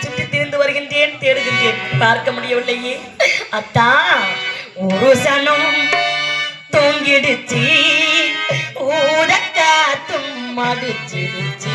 சுற்றி திரிந்து வருகின்றேன் தேடுகின்றேன். பார்க்க முடியவில்லையே. அத்தா ஒரு சனம் தொங்கிடுச்சு. ஊரக்கா தும்மாடிச்சிடுச்சு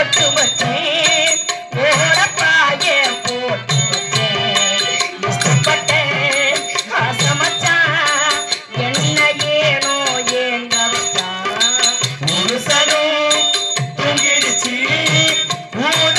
பொட்டு வச்சேன் ஓரப்பாய போட்டு வச்சேன் இஷ்டப்பட்டேன். ஆசமச்சான் என்ன ஏனோ ஏங்க வச்சான் முழுசலும் தூங்கிடுச்சு ஊத